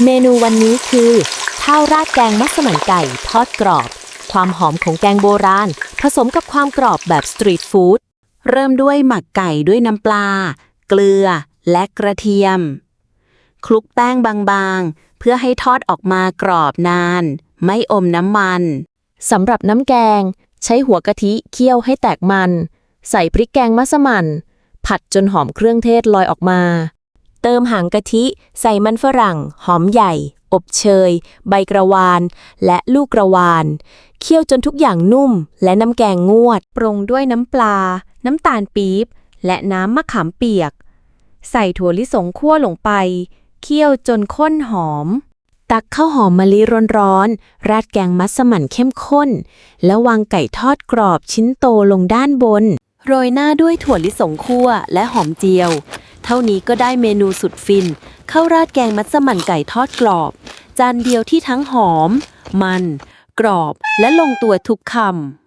เมนูวันนี้คือ ข้าวราดแกงมัสมั่นไก่ทอดกรอบ ความหอมของแกงโบราณ ผสมกับความกรอบแบบสตรีทฟู้ดเริ่มด้วยหมักไก่ด้วยน้ำปลา เกลือ และกระเทียม คลุกแป้งบางๆ เพื่อให้ทอดออกมากรอบนาน ไม่อมน้ำมันสำหรับน้ำแกง ใช้หัวกะทิเคี่ยวให้แตกมัน ใส่พริกแกงมัสมั่นผัดจนหอมเครื่องเทศลอยออกมา เติมหางกะทิ ใส่มันฝรั่ง หอมใหญ่ อบเชย ใบกระวาน และลูกกระวาน เคี่ยวจนทุกอย่างนุ่ม และน้ำแกงงวด ปรุงด้วยน้ำปลา น้ำตาลปี๊บ และน้ำมะขามเปียก ใส่ถั่วลิสงคั่วลงไป เคี่ยวจนข้นหอม ตักข้าวหอมมะลิร้อนๆ ราดแกงมัสมั่นเข้มข้น แล้ววางไก่ทอดกรอบชิ้นโตลงด้านบน โรยหน้าด้วยถั่วลิสงคั่วและหอมเจียว เท่านี้ก็ได้เมนูสุดฟินข้าวราดแกงมัสมั่นไก่ทอดกรอบ จานเดียวที่ทั้งหอม มัน กรอบและลงตัวทุกคำ